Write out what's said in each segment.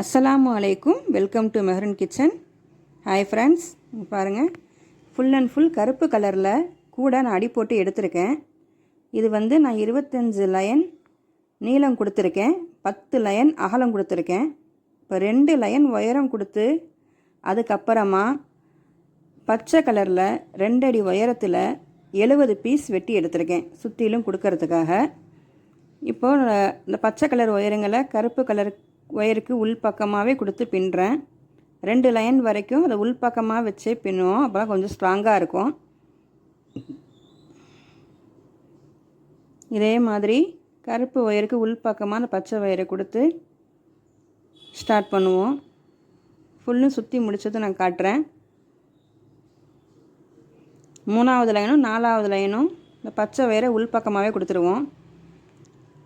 அஸ்ஸலாமு அலைக்கும் welcome to Mehran kitchen hi friends பாருங்கள் ஃபுல் அண்ட் ஃபுல் கருப்பு கலரில் கூட நான் அடி போட்டு எடுத்திருக்கேன். இது வந்து நான் இருபத்தஞ்சு லயன் நீளம் கொடுத்துருக்கேன். பத்து லயன் அகலம் கொடுத்துருக்கேன். இப்போ ரெண்டு லயன் உயரம் கொடுத்து அதுக்கப்புறமா பச்சை கலரில் ரெண்டடி உயரத்தில் எழுபது பீஸ் வெட்டி எடுத்திருக்கேன். சுற்றிலும் கொடுக்கறதுக்காக. இப்போது இந்த பச்சை கலர் உயரங்களை கருப்பு கலர் ஒயருக்கு உள் பக்கமாகவே கொடுத்து பின்னுறேன் ரெண்டு லைன் வரைக்கும் அதை உள் பக்கமாக வச்சே பின்னுவோம். அப்போ கொஞ்சம் ஸ்ட்ராங்காக இருக்கும். இதே மாதிரி கருப்பு ஒயருக்கு உள் பக்கமாக அந்த பச்சை ஒயரை கொடுத்து ஸ்டார்ட் பண்ணுவோம். ஃபுல்லும் சுற்றி முடித்ததை நான் காட்டுறேன். மூணாவது லைனும் நாலாவது லைனும் இந்த பச்சை ஒயரை உள் பக்கமாகவே கொடுத்துருவோம்.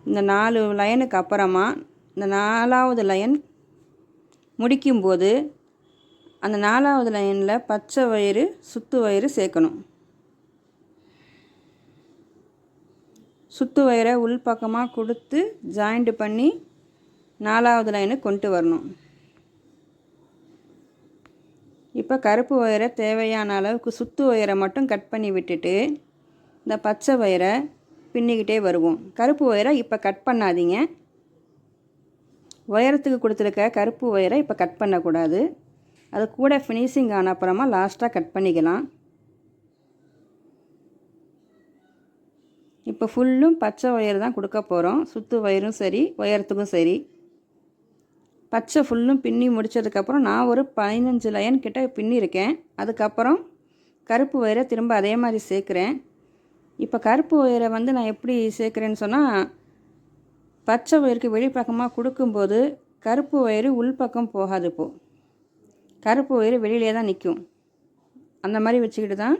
இந்த நாலு லைனுக்கு அப்புறமா இந்த நாலாவது லைன் முடிக்கும்போது அந்த நாலாவது லைனில் பச்சை வயிறு சுத்து வயிறு சேர்க்கணும். சுத்து வயிறை உள் பக்கமாக கொடுத்து ஜாயிண்ட் பண்ணி நாலாவது லைனுக்கு கொண்டு வரணும். இப்போ கருப்பு ஒயரை தேவையான அளவுக்கு சுத்து ஒயரை மட்டும் கட் பண்ணி விட்டுட்டு இந்த பச்சை ஒயரை பின்னிக்கிட்டே வருவோம். கருப்பு ஒயரை இப்போ கட் பண்ணாதீங்க. உயரத்துக்கு கொடுத்துருக்க கருப்பு ஒயரை இப்போ கட் பண்ணக்கூடாது. அது கூட ஃபினிஷிங் ஆன அப்புறமா லாஸ்ட்டாக கட் பண்ணிக்கலாம். இப்போ ஃபுல்லும் பச்சை ஒயர் தான் கொடுக்க போகிறோம் சுத்து ஒயரும் சரி உயரத்துக்கும் சரி. பச்சை ஃபுல்லும் பின்னி முடித்ததுக்கப்புறம் நான் ஒரு பதினஞ்சு லைன் கிட்ட பின்னிருக்கேன் அதுக்கப்புறம் கருப்பு ஒயரை திரும்ப அதே மாதிரி சேர்க்குறேன். இப்போ கருப்பு ஒயரை வந்து நான் எப்படி சேர்க்குறேன்னு சொன்னால் பச்சை வயிறுக்கு வெளிப்பக்கமாக கொடுக்கும்போது கருப்பு வயிறு உள்பக்கம் போகாது இப்போ கருப்பு ஒயரு வெளியிலே தான் நிற்கும் அந்த மாதிரி வச்சுக்கிட்டு தான்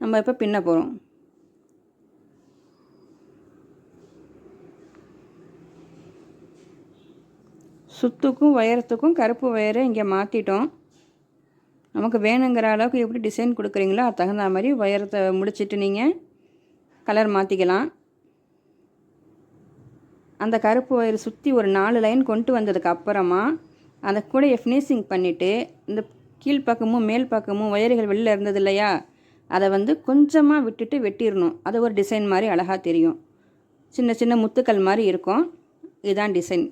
நம்ம இப்போ பின்ன போகிறோம் சுத்துக்கும் உயரத்துக்கும் கருப்பு ஒயரை இங்கே மாற்றிட்டோம் நமக்கு வேணுங்கிற அளவுக்கு எப்படி டிசைன் கொடுக்குறீங்களோ அது தகுந்த மாதிரி உயரத்தை முடிச்சிட்டு நீங்கள் கலர் மாற்றிக்கலாம் அந்த கருப்பு ஒயர் சுற்றி ஒரு நாலு லைன் கொண்டு வந்ததுக்கு அப்புறமா அந்த கூடையை ஃபினிஷிங் பண்ணிவிட்டு இந்த கீழ்ப்பக்கமும் மேல் பக்கமும் ஒயர்கள் வெளியில் இருந்தது இல்லையா? அதை வந்து கொஞ்சமாக விட்டுட்டு வெட்டிடணும். அது ஒரு டிசைன் மாதிரி அழகாக தெரியும். சின்ன சின்ன முத்துக்கள் மாதிரி இருக்கும். இதுதான் டிசைன்